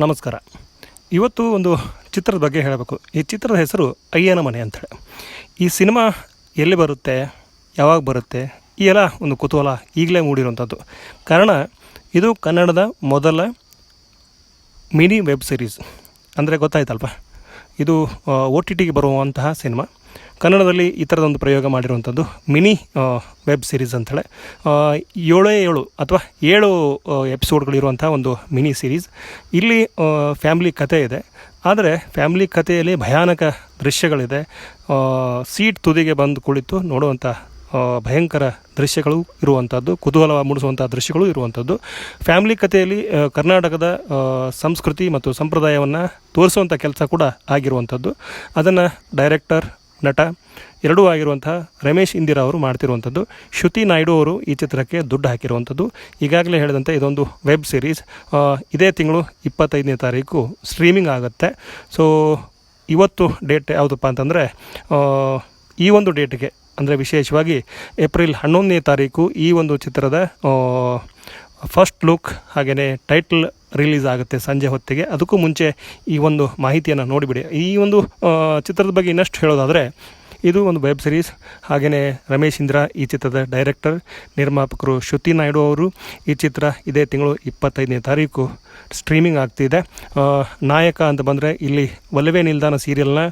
ನಮಸ್ಕಾರ. ಇವತ್ತು ಒಂದು ಚಿತ್ರದ ಬಗ್ಗೆ ಹೇಳಬೇಕು. ಈ ಚಿತ್ರದ ಹೆಸರು ಅಯ್ಯನ ಮನೆ ಅಂತೇಳಿ ಈ ಸಿನಿಮಾ ಎಲ್ಲಿ ಬರುತ್ತೆ, ಯಾವಾಗ ಬರುತ್ತೆ, ಈ ಎಲ್ಲ ಒಂದು ಕುತೂಹಲ ಈಗಲೇ ಮೂಡಿರುವಂಥದ್ದು. ಕಾರಣ, ಇದು ಕನ್ನಡದ ಮೊದಲ ಮಿನಿ ವೆಬ್ ಸಿರೀಸ್. ಅಂದರೆ ಗೊತ್ತಾಯ್ತಲ್ವ? ಇದು ಒ ಟಿ ಟಿಗೆ ಬರುವಂತಹ ಸಿನಿಮಾ. ಕನ್ನಡದಲ್ಲಿ ಈ ಥರದೊಂದು ಪ್ರಯೋಗ ಮಾಡಿರುವಂಥದ್ದು ಮಿನಿ ವೆಬ್ ಸಿರೀಸ್ ಅಂತೇಳಿ ಏಳೇ ಏಳು ಅಥವಾ ಏಳು ಎಪಿಸೋಡ್ಗಳಿರುವಂಥ ಒಂದು ಮಿನಿ ಸಿರೀಸ್. ಇಲ್ಲಿ ಫ್ಯಾಮ್ಲಿ ಕತೆ ಇದೆ. ಆದರೆ ಫ್ಯಾಮ್ಲಿ ಕಥೆಯಲ್ಲಿ ಭಯಾನಕ ದೃಶ್ಯಗಳಿದೆ. ಸೀಟ್ ತುದಿಗೆ ಬಂದು ಕುಳಿತು ನೋಡುವಂಥ ಭಯಂಕರ ದೃಶ್ಯಗಳು ಇರುವಂಥದ್ದು ಕುತೂಹಲ ಮೂಡಿಸುವಂಥ ದೃಶ್ಯಗಳು ಇರುವಂಥದ್ದು. ಫ್ಯಾಮಿಲಿ ಕಥೆಯಲ್ಲಿ ಕರ್ನಾಟಕದ ಸಂಸ್ಕೃತಿ ಮತ್ತು ಸಂಪ್ರದಾಯವನ್ನು ತೋರಿಸುವಂಥ ಕೆಲಸ ಕೂಡ ಆಗಿರುವಂಥದ್ದು. ಅದನ್ನು ಡೈರೆಕ್ಟರ್ ನಟ ಎರಡೂ ಆಗಿರುವಂತಹ ರಮೇಶ್ ಇಂದಿರಾ ಅವರು ಮಾಡ್ತಿರುವಂಥದ್ದು. ಶ್ರುತಿ ನಾಯ್ಡು ಅವರು ಈ ಚಿತ್ರಕ್ಕೆ ದುಡ್ಡು ಹಾಕಿರುವಂಥದ್ದು. ಈಗಾಗಲೇ ಹೇಳಿದಂತೆ ಇದೊಂದು ವೆಬ್ ಸಿರೀಸ್ ಇದೇ ತಿಂಗಳು ಇಪ್ಪತ್ತೈದನೇ ತಾರೀಕು ಸ್ಟ್ರೀಮಿಂಗ್ ಆಗುತ್ತೆ. ಸೊ ಇವತ್ತು ಡೇಟ್ ಯಾವುದಪ್ಪ ಅಂತಂದರೆ ಈ ಒಂದು ಡೇಟ್ಗೆ ಅಂದರೆ ವಿಶೇಷವಾಗಿ ಏಪ್ರಿಲ್ ಹನ್ನೊಂದನೇ ತಾರೀಕು ಈ ಒಂದು ಚಿತ್ರದ ಫಸ್ಟ್ ಲುಕ್ ಹಾಗೆಯೇ ಟೈಟಲ್ ರಿಲೀಸ್ ಆಗುತ್ತೆ ಸಂಜೆ ಹೊತ್ತಿಗೆ. ಅದಕ್ಕೂ ಮುಂಚೆ ಈ ಒಂದು ಮಾಹಿತಿಯನ್ನು ನೋಡಿಬಿಡಿ. ಈ ಒಂದು ಚಿತ್ರದ ಬಗ್ಗೆ ಇನ್ನಷ್ಟು ಹೇಳೋದಾದರೆ, ಇದು ಒಂದು ವೆಬ್ ಸಿರೀಸ್ ಹಾಗೆಯೇ ರಮೇಶ್ ಇಂದ್ರ ಈ ಚಿತ್ರದ ಡೈರೆಕ್ಟರ್ ನಿರ್ಮಾಪಕರು ಶ್ರುತಿ ನಾಯ್ಡು ಅವರು. ಈ ಚಿತ್ರ ಇದೇ ತಿಂಗಳು ಇಪ್ಪತ್ತೈದನೇ ತಾರೀಕು ಸ್ಟ್ರೀಮಿಂಗ್ ಆಗ್ತಿದೆ. ನಾಯಕ ಅಂತ ಬಂದರೆ ಇಲ್ಲಿ ಒಲವೇ ನಿಲ್ದಾಣ ಸೀರಿಯಲ್ನ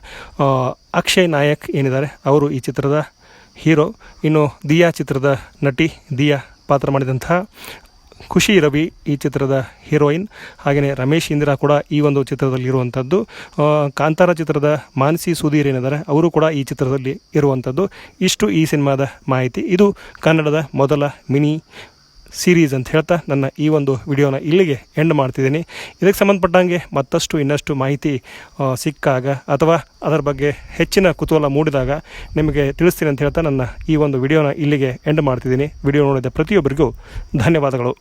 ಅಕ್ಷಯ್ ನಾಯಕ್ ಏನಿದ್ದಾರೆ, ಅವರು ಈ ಚಿತ್ರದ ಹೀರೋ. ಇನ್ನು ದಿಯಾ ಚಿತ್ರದ ನಟಿ, ದಿಯಾ ಪಾತ್ರ ಮಾಡಿದಂತಹ ಖುಷಿ ರವಿ ಈ ಚಿತ್ರದ ಹೀರೋಯಿನ್. ಹಾಗೆಯೇ ರಮೇಶ್ ಇಂದಿರಾ ಕೂಡ ಈ ಒಂದು ಚಿತ್ರದಲ್ಲಿ ಇರುವಂಥದ್ದು ಕಾಂತಾರ ಚಿತ್ರದ ಮಾನಸಿ ಸುಧೀರ್ ಏನಿದ್ದಾರೆ, ಅವರು ಕೂಡ ಈ ಚಿತ್ರದಲ್ಲಿ ಇರುವಂಥದ್ದು. ಇಷ್ಟು ಈ ಸಿನಿಮಾದ ಮಾಹಿತಿ. ಇದು ಕನ್ನಡದ ಮೊದಲ ಮಿನಿ ಸೀರೀಸ್ ಅಂತ ಹೇಳ್ತಾ ನನ್ನ ಈ ಒಂದು ವಿಡಿಯೋನ ಇಲ್ಲಿಗೆ ಎಂಡ್ ಮಾಡ್ತಿದ್ದೀನಿ. ಇದಕ್ಕೆ ಸಂಬಂಧಪಟ್ಟಂಗೆ ಮತ್ತಷ್ಟು ಇನ್ನಷ್ಟು ಮಾಹಿತಿ ಸಿಕ್ಕಾಗ ಅಥವಾ ಅದರ ಬಗ್ಗೆ ಹೆಚ್ಚಿನ ಕುತೂಹಲ ಮೂಡಿದಾಗ ನಿಮಗೆ ತಿಳಿಸ್ತೀನಿ ಅಂತ ಹೇಳ್ತಾ ನನ್ನ ಈ ಒಂದು ವಿಡಿಯೋನ ಇಲ್ಲಿಗೆ ಎಂಡ್ ಮಾಡ್ತಿದ್ದೀನಿ. ವಿಡಿಯೋ ನೋಡಿದ ಪ್ರತಿಯೊಬ್ಬರಿಗೂ ಧನ್ಯವಾದಗಳು.